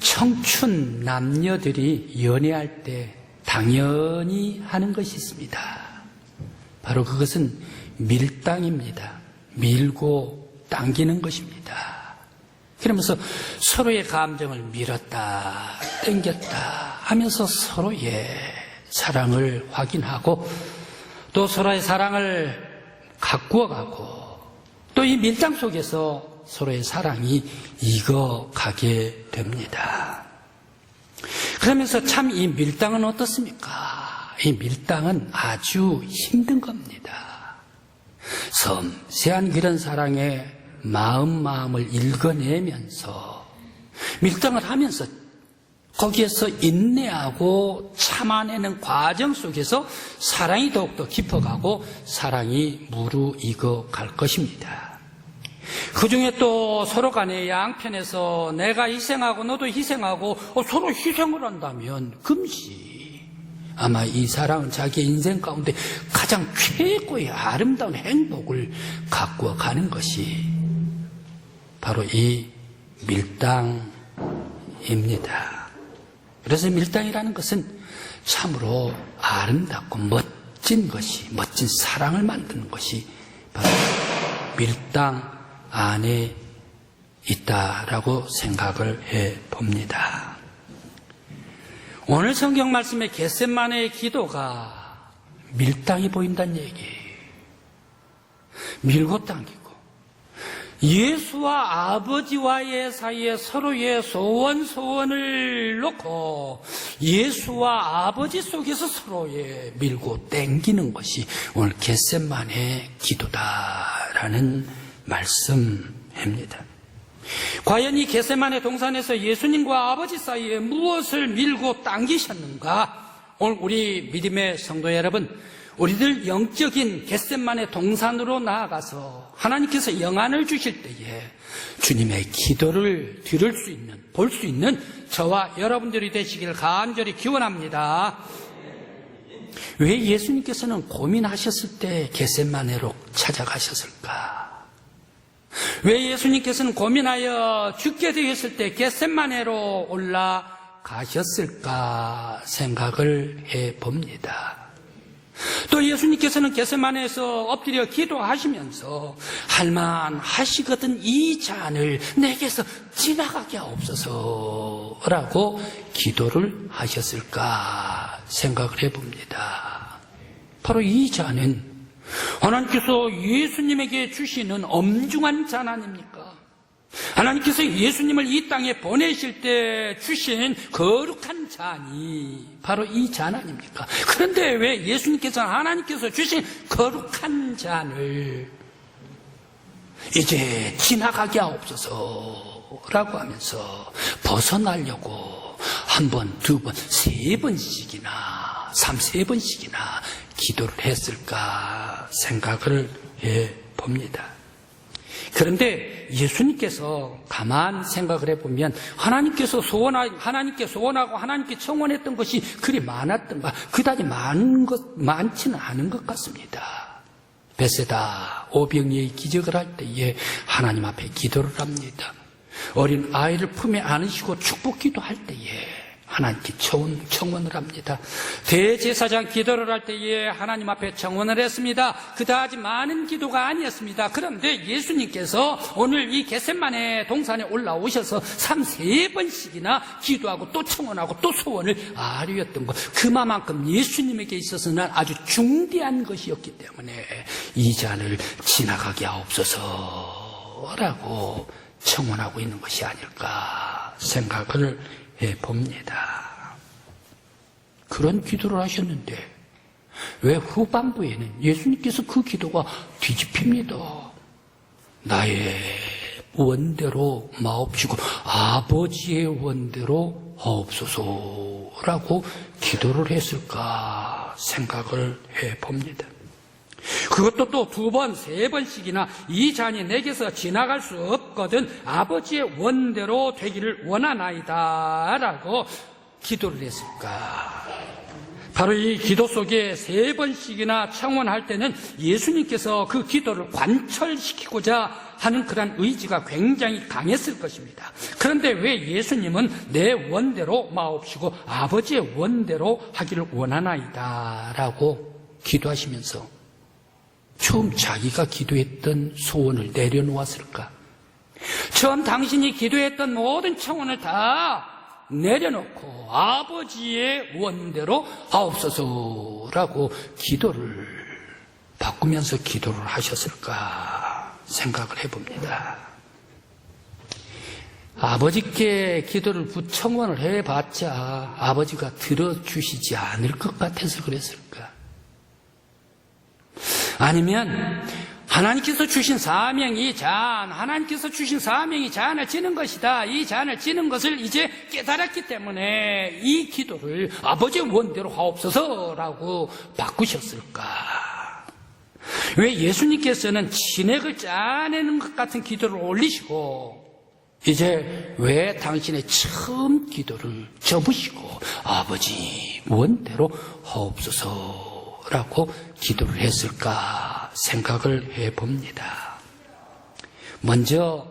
청춘 남녀들이 연애할 때 당연히 하는 것이 있습니다. 바로 그것은 밀당입니다. 밀고 당기는 것입니다. 그러면서 서로의 감정을 밀었다, 당겼다 하면서 서로의 사랑을 확인하고 또 서로의 사랑을 가꾸어 가고 또 이 밀당 속에서 서로의 사랑이 익어가게 됩니다. 그러면서 참 이 밀당은 어떻습니까? 이 밀당은 아주 힘든 겁니다. 섬세한 그런 사랑의 마음 마음을 읽어내면서 밀당을 하면서 거기에서 인내하고 참아내는 과정 속에서 사랑이 더욱더 깊어가고 사랑이 무르익어 갈 것입니다. 그 중에 또 서로 간의 양편에서 내가 희생하고 너도 희생하고 어, 서로 희생을 한다면 금시 아마 이 사랑은 자기 인생 가운데 가장 최고의 아름다운 행복을 가꾸어 가는 것이 바로 이 밀당입니다. 그래서 밀당이라는 것은 참으로 아름답고 멋진 것이, 멋진 사랑을 만드는 것이 바로 밀당 안에 있다라고 생각을 해 봅니다. 오늘 성경 말씀의 겟셋만의 기도가 밀당이 보인다는 얘기예요. 밀고 당기고 예수와 아버지와의 사이에 서로의 소원 소원을 놓고 예수와 아버지 속에서 서로의 밀고 땡기는 것이 오늘 겟셋만의 기도다라는 말씀입니다. 과연 이 겟세만의 동산에서 예수님과 아버지 사이에 무엇을 밀고 당기셨는가? 오늘 우리 믿음의 성도 여러분, 우리들 영적인 겟셋만의 동산으로 나아가서 하나님께서 영안을 주실 때에 주님의 기도를 들을 수 있는, 볼 수 있는 저와 여러분들이 되시기를 간절히 기원합니다. 왜 예수님께서는 고민하셨을 때 겟셋만으로 찾아가셨을까? 왜 예수님께서는 고민하여 죽게 되었을 때 겟셋만해로 올라가셨을까 생각을 해 봅니다. 또 예수님께서는 겟셋만에서 엎드려 기도하시면서 할만 하시거든 이 잔을 내게서 지나가게 하옵소서라고 기도를 하셨을까 생각을 해 봅니다. 바로 이 잔은 하나님께서 예수님에게 주시는 엄중한 잔 아닙니까? 하나님께서 예수님을 이 땅에 보내실 때 주신 거룩한 잔이 바로 이 잔 아닙니까? 그런데 왜 예수님께서 하나님께서 주신 거룩한 잔을 이제 지나가게 하옵소서라고 하면서 벗어나려고 한 번, 두 번, 세 번씩이나, 삼 세 번씩이나 기도를 했을까 생각을 해 봅니다. 그런데 예수님께서 가만 생각을 해보면 하나님께서 소원하, 하나님께 소원하고 하나님께 청원했던 것이 그리 많았던가 그다지 많은 것, 많지는 않은 것 같습니다. 베세다 오병이의 기적을 할 때에 하나님 앞에 기도를 합니다. 어린 아이를 품에 안으시고 축복 기도할 때에 하나님께 청원, 청원을 합니다. 대제사장 기도를 할 때에 하나님 앞에 청원을 했습니다. 그다지 많은 기도가 아니었습니다. 그런데 예수님께서 오늘 이 겟셋만의 동산에 올라오셔서 3, 세 번씩이나 기도하고 또 청원하고 또 소원을 아뢰었던 것. 그만큼 예수님에게 있어서는 아주 중대한 것이었기 때문에 이 잔을 지나가게 하옵소서라고 청원하고 있는 것이 아닐까 생각을 해 봅니다. 그런 기도를 하셨는데 왜 후반부에는 예수님께서 그 기도가 뒤집힙니다. 나의 원대로 마옵시고 아버지의 원대로 하옵소서라고 기도를 했을까 생각을 해 봅니다. 그것도 또 두 번, 세 번씩이나 이 잔이 내게서 지나갈 수 없거든 아버지의 원대로 되기를 원하나이다. 라고 기도를 했을까. 바로 이 기도 속에 세 번씩이나 청원할 때는 예수님께서 그 기도를 관철시키고자 하는 그런 의지가 굉장히 강했을 것입니다. 그런데 왜 예수님은 내 원대로 마옵시고 아버지의 원대로 하기를 원하나이다 라고 기도하시면서 처음 자기가 기도했던 소원을 내려놓았을까? 처음 당신이 기도했던 모든 청원을 다 내려놓고 아버지의 원대로 하옵소서라고 기도를 바꾸면서 기도를 하셨을까 생각을 해봅니다. 아버지께 기도를 부청원을 해봤자 아버지가 들어주시지 않을 것 같아서 그랬을까? 아니면 하나님께서 주신 사명이 잔, 하나님께서 주신 사명이 잔을 지는 것이다. 이 잔을 지는 것을 이제 깨달았기 때문에 이 기도를 아버지의 원대로 하옵소서라고 바꾸셨을까? 왜 예수님께서는 진액을 짜내는 것 같은 기도를 올리시고 이제 왜 당신의 처음 기도를 접으시고 아버지 원대로 하옵소서 라고 기도를 했을까 생각을 해봅니다. 먼저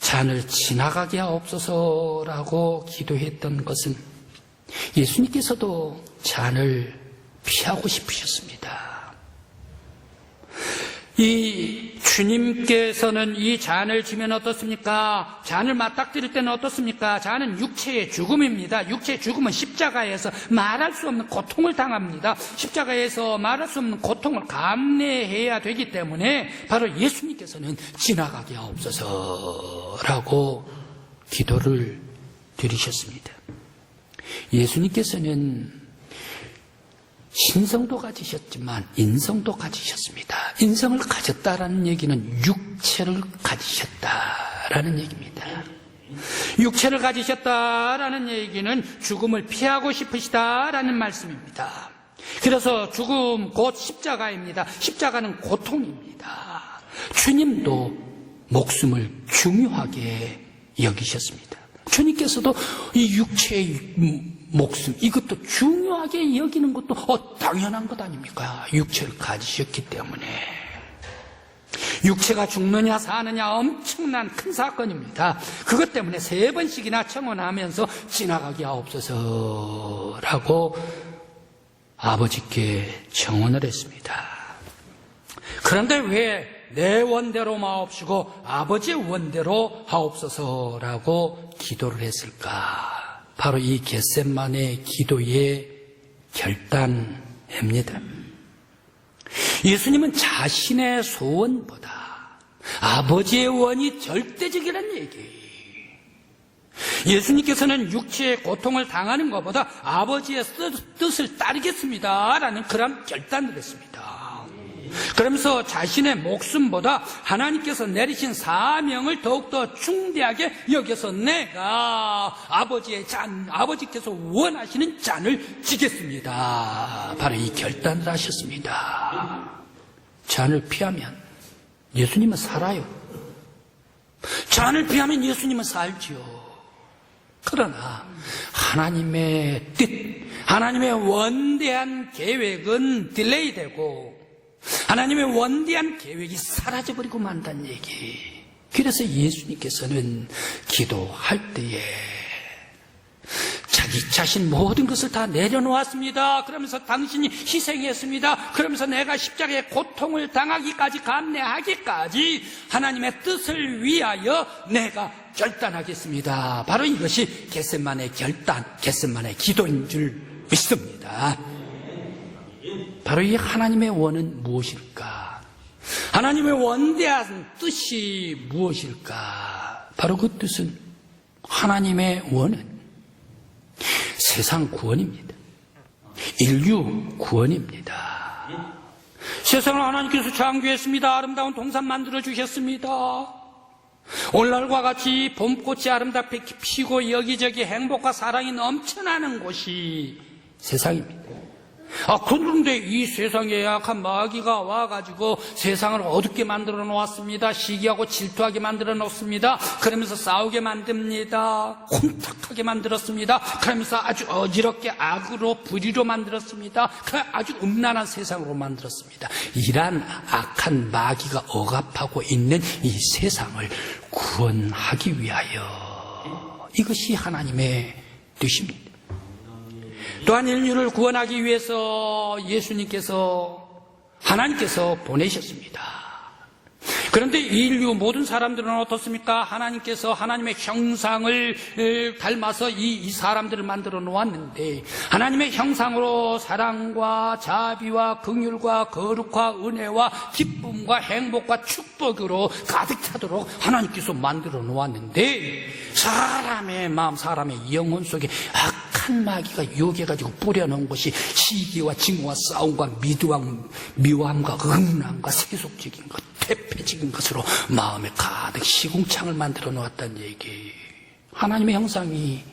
잔을 지나가게 하옵소서라고 기도했던 것은 예수님께서도 잔을 피하고 싶으셨습니다. 이 주님께서는 이 잔을 지면 어떻습니까? 잔을 맞닥뜨릴 때는 어떻습니까? 잔은 육체의 죽음입니다. 육체의 죽음은 십자가에서 말할 수 없는 고통을 당합니다. 십자가에서 말할 수 없는 고통을 감내해야 되기 때문에 바로 예수님께서는 지나가게 하옵소서라고 기도를 드리셨습니다. 예수님께서는 신성도 가지셨지만 인성도 가지셨습니다. 인성을 가졌다라는 얘기는 육체를 가지셨다라는 얘기입니다. 육체를 가지셨다라는 얘기는 죽음을 피하고 싶으시다라는 말씀입니다. 그래서 죽음 곧 십자가입니다. 십자가는 고통입니다. 주님도 목숨을 중요하게 여기셨습니다. 주님께서도 이 육체의 목숨, 이것도 중요하게 여기는 것도 어, 당연한 것 아닙니까? 육체를 가지셨기 때문에. 육체가 죽느냐 사느냐 엄청난 큰 사건입니다. 그것 때문에 세 번씩이나 청원하면서 지나가게 하옵소서라고 아버지께 청원을 했습니다. 그런데 왜 내 원대로 마옵시고 아버지의 원대로 하옵소서라고 기도를 했을까? 바로 이 겟셋만의 기도의 결단입니다. 예수님은 자신의 소원보다 아버지의 원이 절대적이라는 얘기. 예수님께서는 육체의 고통을 당하는 것보다 아버지의 뜻을 따르겠습니다. 라는 그런 결단을 했습니다. 그러면서 자신의 목숨보다 하나님께서 내리신 사명을 더욱더 중대하게 여겨서 내가 아버지의 잔, 아버지께서 원하시는 잔을 지겠습니다. 바로 이 결단을 하셨습니다. 잔을 피하면 예수님은 살아요. 잔을 피하면 예수님은 살지요. 그러나 하나님의 뜻, 하나님의 원대한 계획은 딜레이 되고 하나님의 원대한 계획이 사라져버리고 만다는 얘기. 그래서 예수님께서는 기도할 때에 자기 자신 모든 것을 다 내려놓았습니다. 그러면서 당신이 희생했습니다. 그러면서 내가 십자가의 고통을 당하기까지 감내하기까지 하나님의 뜻을 위하여 내가 결단하겠습니다. 바로 이것이 겟셋만의 결단, 겟셋만의 기도인 줄 믿습니다. 바로 이 하나님의 원은 무엇일까? 하나님의 원대한 뜻이 무엇일까? 바로 그 뜻은 하나님의 원은 세상 구원입니다. 인류 구원입니다. 세상을 하나님께서 창조했습니다. 아름다운 동산 만들어 주셨습니다. 오늘날과 같이 봄꽃이 아름답게 피고 여기저기 행복과 사랑이 넘쳐나는 곳이 세상입니다. 아, 그런데 이 세상에 약한 마귀가 와가지고 세상을 어둡게 만들어 놓았습니다. 시기하고 질투하게 만들어 놓습니다. 그러면서 싸우게 만듭니다. 혼탁하게 만들었습니다. 그러면서 아주 어지럽게 악으로 불의로 만들었습니다. 그 아주 음란한 세상으로 만들었습니다. 이러한 악한 마귀가 억압하고 있는 이 세상을 구원하기 위하여 이것이 하나님의 뜻입니다. 또한 인류를 구원하기 위해서 예수님께서 하나님께서 보내셨습니다. 그런데 이 인류 모든 사람들은 어떻습니까? 하나님께서 하나님의 형상을 에, 닮아서 이, 이 사람들을 만들어 놓았는데 하나님의 형상으로 사랑과 자비와 긍휼과 거룩과 은혜와 기쁨과 행복과 축복으로 가득 차도록 하나님께서 만들어 놓았는데 사람의 마음, 사람의 영혼 속에 악 한 마귀가 유혹해가지고 뿌려놓은 것이 시기와 징후와 싸움과 미두함, 미워함과 음란과 세속적인 것, 퇴폐적인 것으로 마음에 가득 시궁창을 만들어 놓았다는 얘기. 하나님의 형상이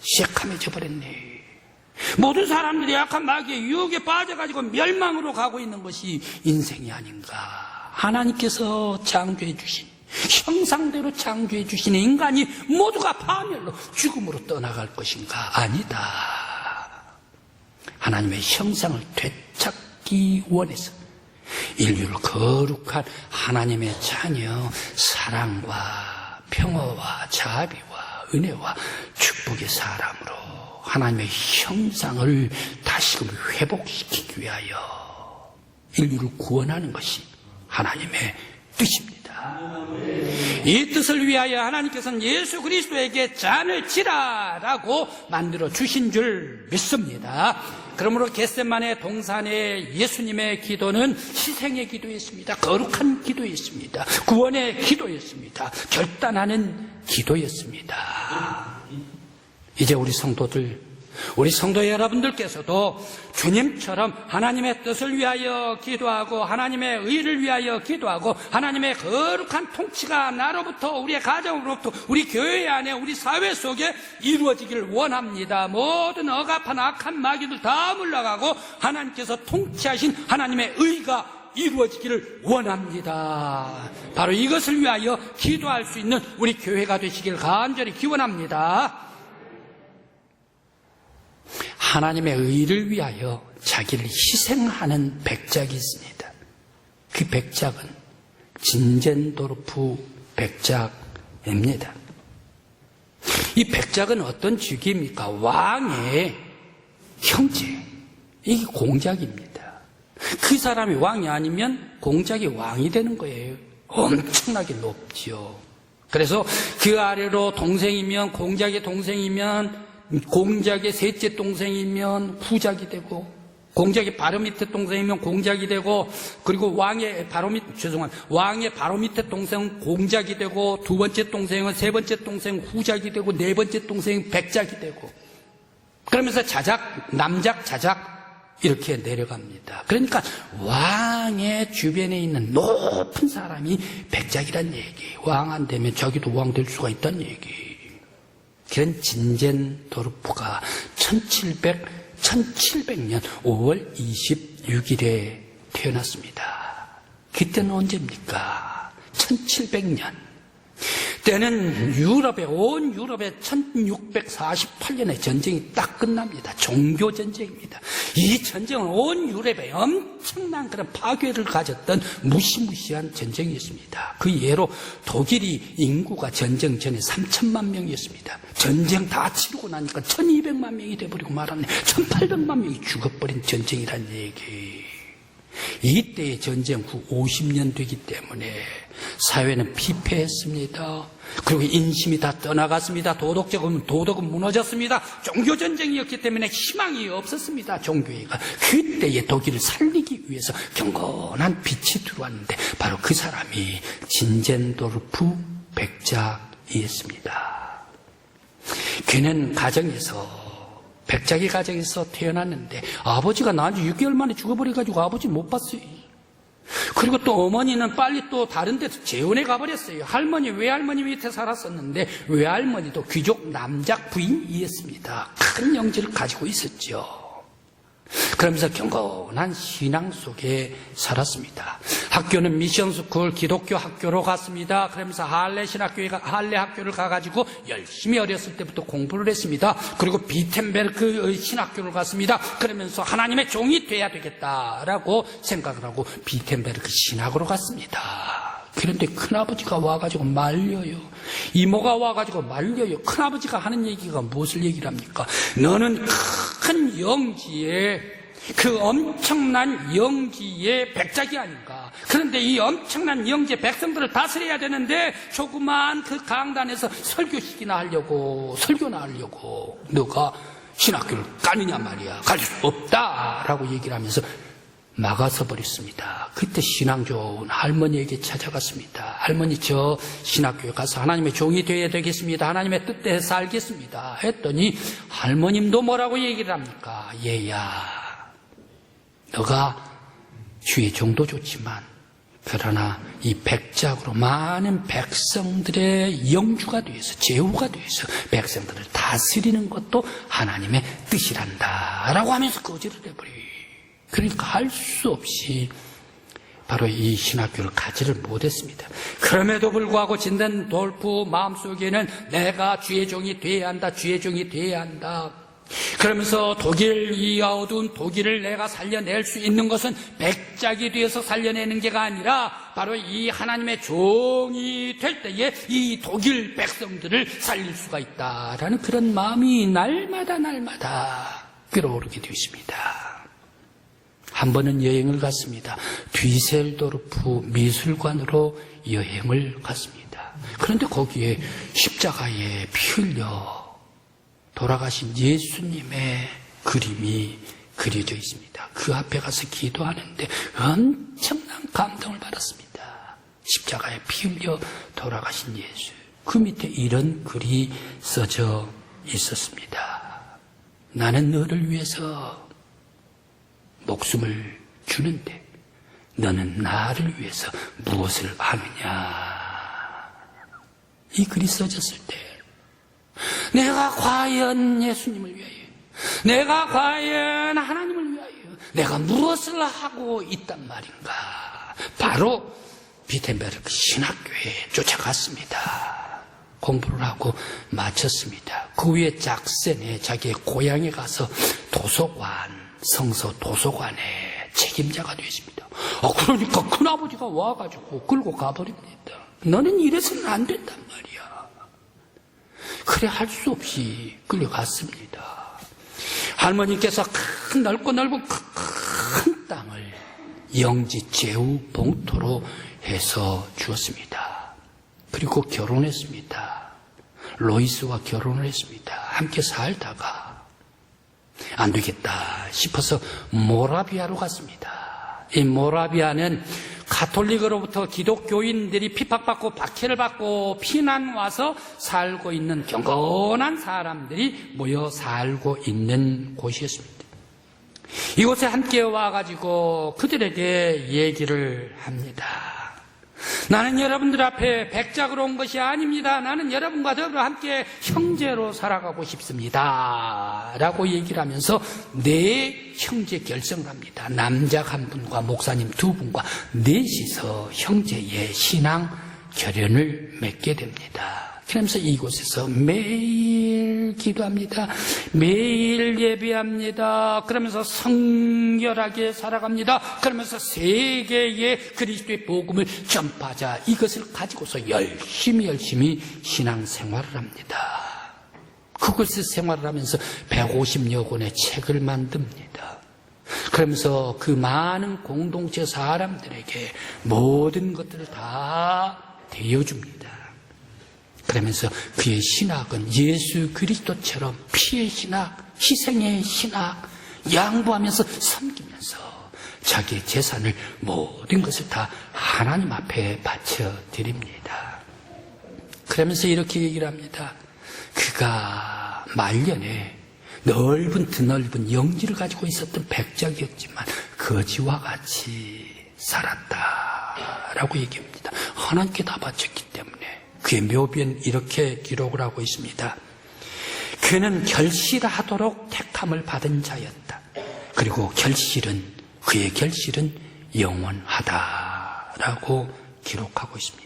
시약함해져 버렸네. 모든 사람들이 악한 마귀의 유혹에 빠져가지고 멸망으로 가고 있는 것이 인생이 아닌가. 하나님께서 창조해 주신 형상대로 창조해 주신 인간이 모두가 파멸로 죽음으로 떠나갈 것인가? 아니다. 하나님의 형상을 되찾기 원해서 인류를 거룩한 하나님의 자녀 사랑과 평화와 자비와 은혜와 축복의 사람으로 하나님의 형상을 다시금 회복시키기 위하여 인류를 구원하는 것이 하나님의 뜻입니다. 이 뜻을 위하여 하나님께서는 예수 그리스도에게 잔을 치라라고 만들어 주신 줄 믿습니다. 그러므로 겟세만의 동산의 예수님의 기도는 희생의 기도였습니다. 거룩한 기도였습니다. 구원의 기도였습니다. 결단하는 기도였습니다. 이제 우리 성도들, 우리 성도 여러분들께서도 주님처럼 하나님의 뜻을 위하여 기도하고 하나님의 의를 위하여 기도하고 하나님의 거룩한 통치가 나로부터 우리의 가정으로부터 우리 교회 안에 우리 사회 속에 이루어지기를 원합니다. 모든 억압한 악한 마귀들 다 물러가고 하나님께서 통치하신 하나님의 의가 이루어지기를 원합니다. 바로 이것을 위하여 기도할 수 있는 우리 교회가 되시길 간절히 기원합니다. 하나님의 의를 위하여 자기를 희생하는 백작이 있습니다. 그 백작은 진젠도르프 백작입니다. 이 백작은 어떤 직위입니까? 왕의 형제. 이게 공작입니다. 그 사람이 왕이 아니면 공작이 왕이 되는 거예요. 엄청나게 높지요. 그래서 그 아래로 동생이면 공작의 동생이면 공작의 셋째 동생이면 후작이 되고 공작의 바로 밑에 동생이면 공작이 되고 그리고 왕의 바로 밑 죄송합니다 왕의 바로 밑에 동생은 공작이 되고 두 번째 동생은 세 번째 동생 후작이 되고 네 번째 동생은 백작이 되고 그러면서 자작 남작 자작 이렇게 내려갑니다. 그러니까 왕의 주변에 있는 높은 사람이 백작이란 얘기. 왕 안 되면 자기도 왕 될 수가 있다는 얘기. 그런 진젠 도르프가 1700, 1700년 5월 26일에 태어났습니다. 그때는 언제입니까? 1700년. 때는 유럽의, 온 유럽의 1648년에 전쟁이 딱 끝납니다. 종교 전쟁입니다. 이 전쟁은 온 유럽에 엄청난 그런 파괴를 가졌던 무시무시한 전쟁이었습니다. 그 예로 독일이 인구가 전쟁 전에 3천만 명이었습니다. 전쟁 다 치르고 나니까 1200만 명이 돼버리고 말았네. 1800만 명이 죽어버린 전쟁이란 얘기. 이때의 전쟁 후 50년 되기 때문에 사회는 피폐했습니다. 그리고 인심이 다 떠나갔습니다. 도덕적은 도덕은 무너졌습니다. 종교 전쟁이었기 때문에 희망이 없었습니다. 종교회가 그때의 독일을 살리기 위해서 경건한 빛이 들어왔는데 바로 그 사람이 진젠도르프 백작이었습니다. 그는 가정에서 백작의 가정에서 태어났는데 아버지가 나한테 6개월 만에 죽어버려가지고 아버지 못 봤어요. 그리고 또 어머니는 빨리 또 다른 데서 재혼해 가버렸어요. 할머니, 외할머니 밑에 살았었는데 외할머니도 귀족 남작 부인이었습니다. 큰 영지를 가지고 있었죠. 그러면서 경건한 신앙 속에 살았습니다. 학교는 미션스쿨 기독교 학교로 갔습니다. 그러면서 할레 신학교에 가- 할레 학교를 가가지고 열심히 어렸을 때부터 공부를 했습니다. 그리고 비텐베르크 신학교를 갔습니다. 그러면서 하나님의 종이 돼야 되겠다라고 생각을 하고 비텐베르크 신학으로 갔습니다. 그런데 큰아버지가 와가지고 말려요. 이모가 와가지고 말려요. 큰아버지가 하는 얘기가 무엇을 얘기를 합니까? 너는 큰 영지에 그 엄청난 영지의 백작이 아닌가. 그런데 이 엄청난 영지의 백성들을 다스려야 되는데 조그만 그 강단에서 설교식이나 하려고, 설교나 하려고 너가 신학교를 가느냐 말이야. 갈수 없다라고 얘기를 하면서 막아서 버렸습니다. 그때 신앙 좋은 할머니에게 찾아갔습니다. 할머니 저 신학교에 가서 하나님의 종이 되어야 되겠습니다. 하나님의 뜻대로 살겠습니다. 했더니 할머님도 뭐라고 얘기를 합니까? 얘야 너가 주의 종도 좋지만 그러나 이 백작으로 많은 백성들의 영주가 되어서 제후가 되어서 백성들을 다스리는 것도 하나님의 뜻이란다 라고 하면서 거절을 해버려요. 그러니까 할 수 없이 바로 이 신학교를 가지를 못했습니다. 그럼에도 불구하고 진단 돌프 마음속에는 내가 주의 종이 돼야 한다, 주의 종이 돼야 한다. 그러면서 독일, 이 어두운 독일을 내가 살려낼 수 있는 것은 백작이 되어서 살려내는 게가 아니라 바로 이 하나님의 종이 될 때에 이 독일 백성들을 살릴 수가 있다라는 그런 마음이 날마다 날마다 끌어오르게 되었습니다. 한 번은 여행을 갔습니다. 뒤셀도르프 미술관으로 여행을 갔습니다. 그런데 거기에 십자가에 피 흘려 돌아가신 예수님의 그림이 그려져 있습니다. 그 앞에 가서 기도하는데 엄청난 감동을 받았습니다. 십자가에 피 흘려 돌아가신 예수. 그 밑에 이런 글이 써져 있었습니다. 나는 너를 위해서 목숨을 주는데 너는 나를 위해서 무엇을 하느냐. 이 글이 써졌을 때 내가 과연 예수님을 위하여 내가 과연 하나님을 위하여 내가 무엇을 하고 있단 말인가. 바로 비텐베르크 신학교에 쫓아갔습니다. 공부를 하고 마쳤습니다. 그 후에 작센에 자기의 고향에 가서 도서관 성서 도서관의 책임자가 되었습니다. 아, 그러니까 큰아버지가 와가지고 끌고 가버립니다. 너는 이래서는 안 된단 말이야. 그래 할 수 없이 끌려갔습니다. 할머니께서 큰 넓고 넓은 큰 땅을 영지 제후 봉토로 해서 주었습니다. 그리고 결혼했습니다. 로이스와 결혼을 했습니다. 함께 살다가 안 되겠다 싶어서 모라비아로 갔습니다. 이 모라비아는 가톨릭으로부터 기독교인들이 핍박받고 박해를 받고 피난 와서 살고 있는 경건한 사람들이 모여 살고 있는 곳이었습니다. 이곳에 함께 와가지고 그들에게 얘기를 합니다. 나는 여러분들 앞에 백작으로 온 것이 아닙니다. 나는 여러분과 더불어 함께 형제로 살아가고 싶습니다. 라고 얘기를 하면서 네 형제 결성을 합니다. 남자 한 분과 목사님 두 분과 넷이서 형제의 신앙 결연을 맺게 됩니다. 그러면서 이곳에서 매일 기도합니다. 매일 예배합니다. 그러면서 성결하게 살아갑니다. 그러면서 세계에 그리스도의 복음을 전파하자 이것을 가지고서 열심히 열심히 신앙생활을 합니다. 그곳에서 생활을 하면서 150여 권의 책을 만듭니다. 그러면서 그 많은 공동체 사람들에게 모든 것들을 다 대여줍니다. 그러면서 그의 신학은 예수 그리스도처럼 피의 신학, 희생의 신학, 양보하면서 섬기면서 자기의 재산을 모든 것을 다 하나님 앞에 바쳐 드립니다. 그러면서 이렇게 얘기를 합니다. 그가 말년에 넓은 드넓은 영지를 가지고 있었던 백작이었지만 거지와 같이 살았다라고 얘기합니다. 하나님께 다 바쳤기 때문에 그의 묘비엔 이렇게 기록을 하고 있습니다. 그는 결실하도록 택함을 받은 자였다. 그리고 결실은 그의 결실은 영원하다라고 기록하고 있습니다.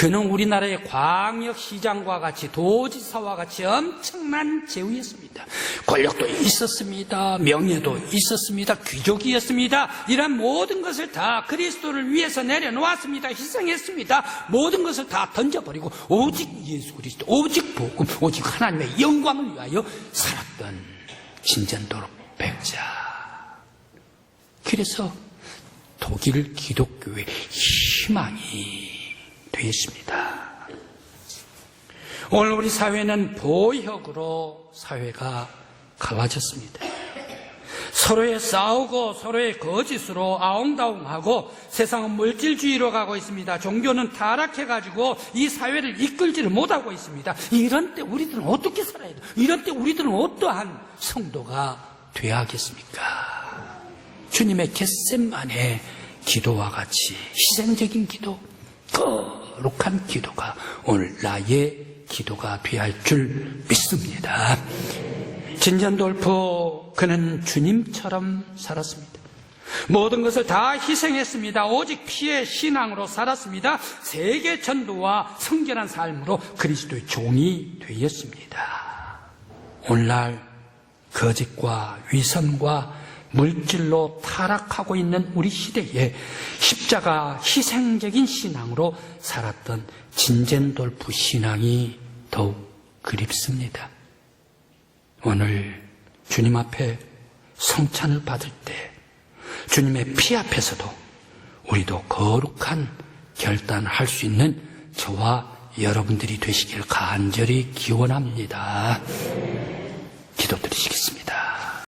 그는 우리나라의 광역시장과 같이 도지사와 같이 엄청난 제후였습니다. 권력도 있었습니다. 명예도 있었습니다. 귀족이었습니다. 이런 모든 것을 다 그리스도를 위해서 내려놓았습니다. 희생했습니다. 모든 것을 다 던져버리고 오직 예수 그리스도, 오직 복음, 오직 하나님의 영광을 위하여 살았던 진전도로 백자. 그래서 독일 기독교의 희망이 되었습니다. 오늘 우리 사회는 보역으로 사회가 갈라졌습니다. 서로의 싸우고 서로의 거짓으로 아웅다웅하고 세상은 물질주의로 가고 있습니다. 종교는 타락해가지고 이 사회를 이끌지를 못하고 있습니다. 이런 때 우리들은 어떻게 살아야 돼? 이런 때 우리들은 어떠한 성도가 되어야 하겠습니까? 주님의 겟셋만의 기도와 같이 희생적인 기도, 거룩한 기도가 오늘 나의 기도가 되어야 할줄 믿습니다. 진전돌프 그는 주님처럼 살았습니다. 모든 것을 다 희생했습니다. 오직 피의 신앙으로 살았습니다. 세계 전도와 성결한 삶으로 그리스도의 종이 되었습니다. 오늘날 거짓과 위선과 물질로 타락하고 있는 우리 시대에 십자가 희생적인 신앙으로 살았던 진젠돌프 신앙이 더욱 그립습니다. 오늘 주님 앞에 성찬을 받을 때 주님의 피 앞에서도 우리도 거룩한 결단을 할 수 있는 저와 여러분들이 되시길 간절히 기원합니다. 기도 드리시겠습니다.